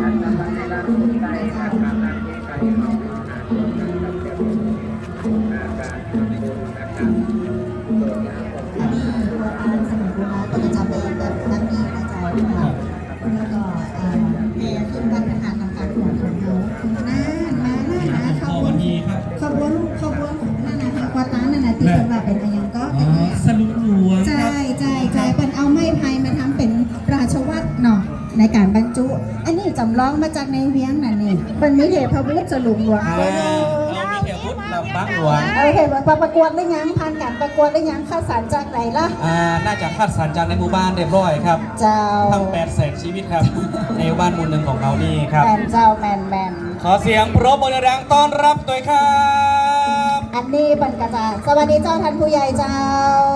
การนั้นในการที่ได้การนั้นในการที่เราหาตัวเจอ จำลองมาจากในเวียงนั่นนี่เป็นมิเทพบุตรสลุงหลวงอ่าเอามีเทียบุตรลำปังหลวงเออเห็นว่าประกวดได้ยังผ่านการประกวดได้ยังข้าวสารจากไหนล่ะอ่าน่าจะคัดสรรจากในหมู่บ้านเรียบร้อยครับ เจ้าทั้งแปดแสนชีวิตครับ ในหมู่บ้านหมู่หนึ่งของเรานี่ครับแมนเจ้าแมนแมนขอเสียงปรบมือดังต้อนรับด้วยครับ อันนี้เป็นกระจาสวัสดีเจ้าท่านผู้ใหญ่เจ้า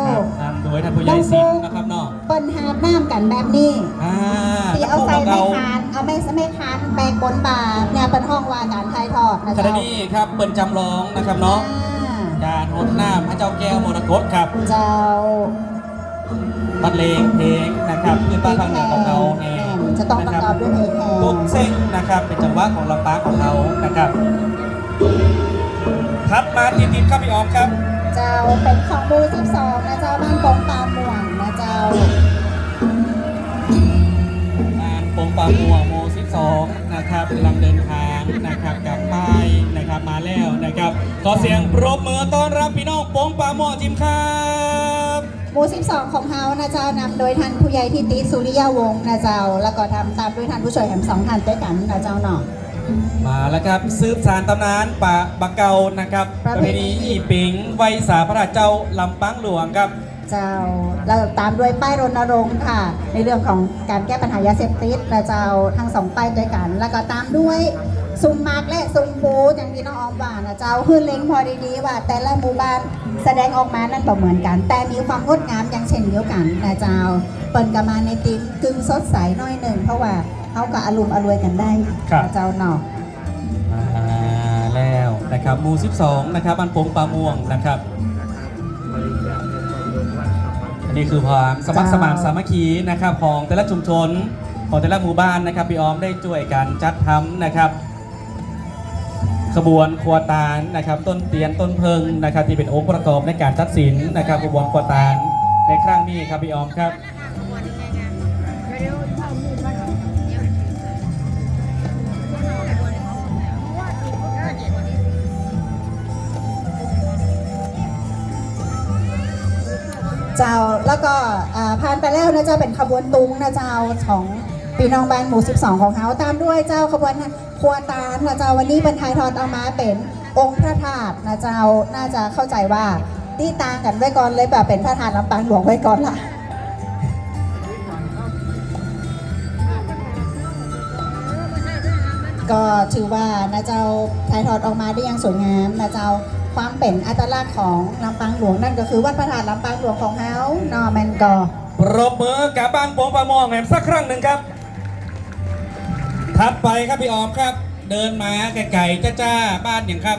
ครับนำ โดยท่านผู้ใหญ่สิงห์นะครับเนาะเปิ้นหาบน้ำกันแบบนี้อ่าที่เอาใส่แล้วพวกไม่เราคานเอาไม่ไม่คานแบกบนบ่าเนี่ยเป็นห้องว่าการไทยทอดนะขณะเจ้านี้ครับเปิดจำลองนะครับเนาะอ่าการรดน้ำพระเจ้าแก้วมรกตครับ เจ้าบรรเลงเพลงนะครับพื้นบ้านทางเหนือของเราเองจะต้องประกอบด้วยเพลงแห่ทุกเส้นนะครับเป็นจังหวะของลำปางของเรานะครับทัดมาติดติดๆครับพี่ออมครับ เจ้าเป็นของบู12นะเจ้าบ้านกงตามหม่วงนะเจ้า งานโปงปลามัวโม12นะครับกำลังเดินทางนะครับกลับป้ายนะครับมาแล้วนะครับขอเสียงปรบมือต้อนรับพี่น้องโปงปลามัวจิมครับหมู่12 ของเฮานะเจ้านำโดยท่านผู้ใหญ่ทิติสุริยาวงศ์นะเจ้า แล้วก็ทำตามด้วยท่านผู้ช่วยแหมสองท่านด้วยกันนะเจ้าเนาะ มาแล้วครับสืบสารตำนานป่าบะเกานะครับปประระเพเพณีณีอีปิงไวยสาพระราชเจ้าลำปางหลวงครับเจ้าแล้วตามด้วยป้ายรณรงค์ค่ะ ในเรื่องของการแก้ปัญหายาเสพติดนะเจ้าทั้งสองป้ายด้วยกัน แล้วก็ตามด้วยซุ้มมาร์กและซุ้มฟูอย่างที่น้องออมว่านะเจ้าคือเล็งพอดีๆว่า แต่ละหมู่บ้านแสดงออกมานั่นก็เหมือนกัน แต่มีความงดงามอย่างเช่นเดียวกันนะเจ้าเปิดกันมาในทีมกึ่งสดใสหน้อยหนึ่งเพราะว่า เขาก็อารมณ์อรวยกันได้ครับนะเจ้าเนาะมาแล้วนะครับหมู่12นะครับบ้านโปงปลาม่วงนะครับ อันนี้คือความสมัครสมานสามัคคีนะครับของแต่ละชุมชนของแต่ละหมู่บ้านนะครับพี่ออมได้ช่วยกันจัดทำนะครับ ขบวนครัวตาลนะครับ ต้นเตียนต้นเพิงนะครับ ที่เป็นองค์ประกอบในการตัดสินนะครับขบวนครัวตาลในครั้งนี้ครับพี่ออมครับ เจ้าแล้วก็อ่าผ่านไปแล้วนะเจ้าเป็นขบวนตุงนะเจ้าของปีน้องบ้านหมู่ 12 ของเขาตามด้วยเจ้าขบวนครัวตาลนะเจ้าวันนี้เป็นไทยทอดเอามาเป็นองค์พระธาตุนะเจ้าน่าจะเข้าใจว่าตีตางกันไว้ก่อนเลยแบบเป็นพระธาตุลำปางหลวงไว้ก่อนละก็ถือว่านะเจ้าไทยทอดออกมาได้อย่างสวยงามนะเจ้า ความเป็นอัตลักษณ์ของลำปางหลวงนั่นก็คือวัดพระธาตุลำปางหลวงของเฮาเนอแมนกอปรบมือกับบ้านโปงปลาม่วงแหมสักครั้งหนึ่งครับถัดไปครับพี่ออมครับ เดินมาไก่ๆจ้าๆบ้านอย่างครับ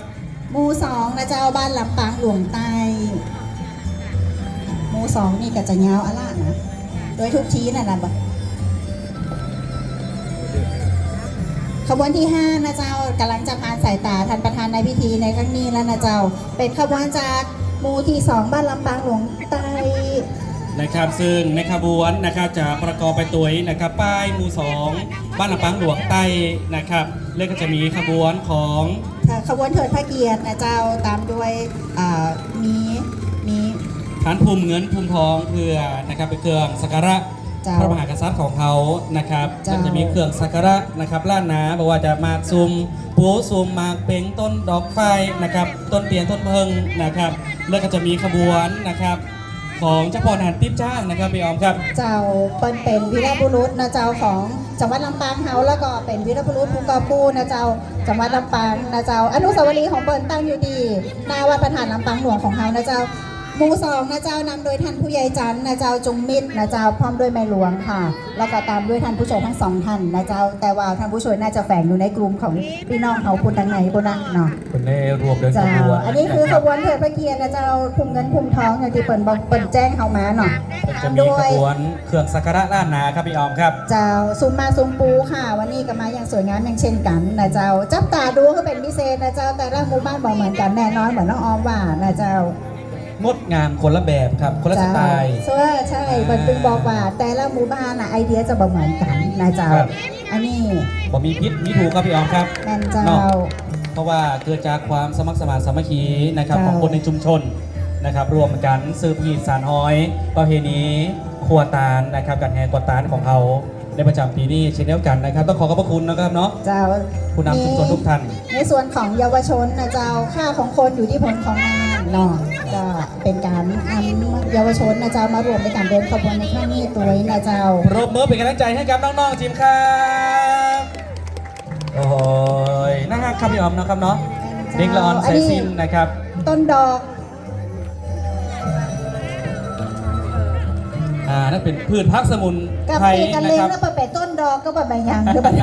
หมู่สองนะเจ้าบ้านลำปางหลวงใต้หมู่สองนี่ก็จะยาวอะล่ะนะโดยทุกทีน่ะนะบะ ขบวนที่5นะเจ้ากำลังจะผ่านสายตาท่านประธานในพิธีในครั้งนี้แล้วนะเจ้า เป็นขบวนจากหมู่ที่ 2 บ้านลำปางหลวงใต้นะครับซึ่งในขบวนนะครับจะประกอบไปตัวนะครับป้ายหมู่สองบ้านลำปางหลวงใต้นะครับแล้วก็จะมีขบวนของค่ะขบวนเถิดพระเกียรตินะเจ้าตามด้วยอ่ามีมีฐานภูมิเงินภูมิทองเพื่อนะครับเป็นเครื่องสักการะเจ้า พระมหากษัตริย์ของเขานะครับเจ้า ก็จะมีเครื่องสักการะนะครับล้านนาบอกว่าจะมาซุมปูซุมหมากเป่งต้นดอกไฟนะครับ ต้นเตียนต้นเพิงนะครับ แล้วก็จะมีขบวนนะครับขของเจ้าพ่อนานติ๊บจ้างนะครับพี่ออมครับ เจ้าเปิ้นเป็นวีรบุรุษนะเจ้าของจังหวัดลำปางเฮาแล้วก็เป็นวีรบุรุษภูกอปูนะเจ้าจังหวัดลำปางนะเจ้าอนุสาวรีย์ของเปิ้นตั้งอยู่ที่หน้าวัดประธานลำปางหลวงของเฮานะเจ้า หมู่สองนะเจ้านำโดยท่านผู้ใหญ่จันทร์นะเจ้าจุงมิตรนะเจ้าพร้อมด้วยแม่หลวงค่ะ แล้วก็ตามด้วยท่านผู้ช่วยทั้งสองท่านนะเจ้าแต่ว่าท่านผู้ช่วยน่าจะแฝงอยู่ในกลุ่มของพี่น้องเฮาปุ่นทางไหนปุ่นนะเนาะคนได้รวมเดินขเจ้าบวนอันนี้คือขบวนเถิดพระเกียรตินะเจ้าพุ่มเงินพุ่มทองอย่างที่เปิ่นบอกเปิ่นแจ้งเขามาเนาะจะมีขบวนเครื่องสักการะล้านนาครับพี่ออมครับ เจ้าซุมมาซุมปูค่ะ วันนี้ก็มาอย่างสวยงามอย่างเช่นกันนะเจ้าจับตาดูก็เป็นพิเศษนะเจ้าแต่ละหมู่บ้านบอกเหมือนกันแน่นอนเหมือนน้องออมว่านะเจ้า งดงามคนละแบบครับ คนละสเจ้าไตล์ใช่ใช่เปิ่นจึงบอกว่า แต่ละหมู่บ้านน่ะไอเดียจะบอกเหมือนกันนะเจ้าครับอันนี้บ่มีพิษมีถูกครับพี่ออมครับแม่นเจ้าเนาะเพราะว่าเกิดจากความสมัครสมานสามัคคีนะครับเจ้าของคนในชุมชนนะครับรวมกันสืบหีดสารห้อยประเพณีครัวตาลนะครับการแห่ครัวตาลของเขาในประจำปีนี้เช่นเดียวกันนะครับ ต้องขอขอบพระคุณนะครับเนาะเจ้าผู้นำชุมชนทุกท่าน ในส่วนของเยาวชนนะเจ้าค่าของคนอยู่ที่ผลของงาน เนาะก็เป็นการนำเยาวชนนะเจ้ามารวมในการเดินขบวนในครั้งนี้ตัวนี้นะเจ้าปรบมือเป็นกำลังใจให้กับน้องๆทีมครับโอ้ยน่ารักครับพี่ออมนะครับเนาะเด็กละออนสายซินนะครับ ต้นดอกอ่านั่นเป็นพืชพักสมุนกับไพรปีกันนะเลงครับแล้วเปิดเป็ดต้นดอกก็แบบใบยางก็แบบ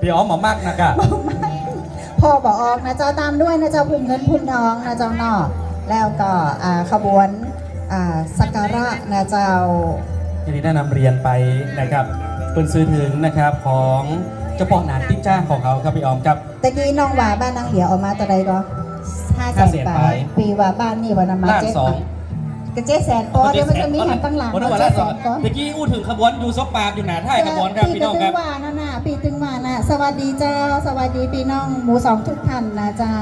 พี่ออมหมามากนะครับ พ่อบอกออกนะเจ้าตามด้วยนะเจ้าพุ่มเงินพุ่มทองนะเจ้าเนอแล้วก็อ่าขบวนอ่าสักการะนะเจ้า ทีนี้ได้นำเรียนไปนะครับเป็นซื้อถึงนะครับของเจ้าปองหนานติ๊กจ้างของเขาครับพี่ออมครับ ตะกี้น้องว่าบ้านนางเหลียวออกมาตะใดก็ห้าห้าแสแสนนบาไปทปีว่าบ้านนี่วันนั้นมาล้านเจ็ดสอง ก็เจ็ดแสนอ๋อเดี๋ยวมันจะมีหันตั้งหลังคนนึกว่าเจ็ล้าดนแสสองนก่อนเมื่อกี้อู้ถึงขบวนยูซอกปากอยู่หนาท้ายขบวนครับปีพี่ตึน้องงครับว่านั่นน่ะปีตึงว่าน่ะสวัสดีเจ้า สวัสดีพี่น้องหมูสองทุกท่านนะเจ้า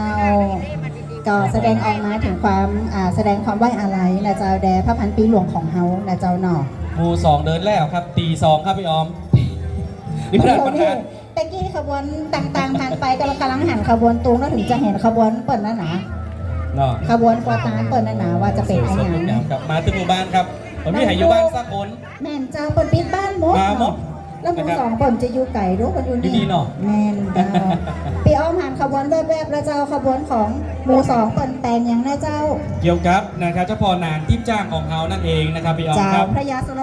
ก็แสดงออกมาถึงความอ่าแสดงความไว้อาลัยนะเจ้าแด่พระพันปีหลวงของเฮานะเจ้าเนาะหมู่สองเดินแล้วครับตีสองครับพี่ออมนี่เพื่อนประธานตะกี้ขบวนต่างๆผ่านไปก็กำลังหันขบวนตูงแล้วถึงจะเห็นขบวนเปิดนั่นนะ เนาะขบวนกวาตานเปิดนั่นนะว่าจะเป็นอะไรอย่างครับมาถึงหมู่บ้านครับผมมีใหายอยู่บ้านสักคนแม่นเจ้าเปิดปิดบ้านหมดมาหมดแล้วหมูสองเปิดจะอยู่ไก่รู้กันอยู่ดีนี่ๆเนาะแม่นเจ้าปีอ้อมหันขบวนแวบๆแล้วเจ้าขบวนของหมูสองเปิดแปลงอย่างนะเจ้า เกี่ยวกับนะครับเจ้าพ่อนานทิพย์จ้างของเขานั่นเองนะครับพี่ออมเจ้าครับพระยาสุร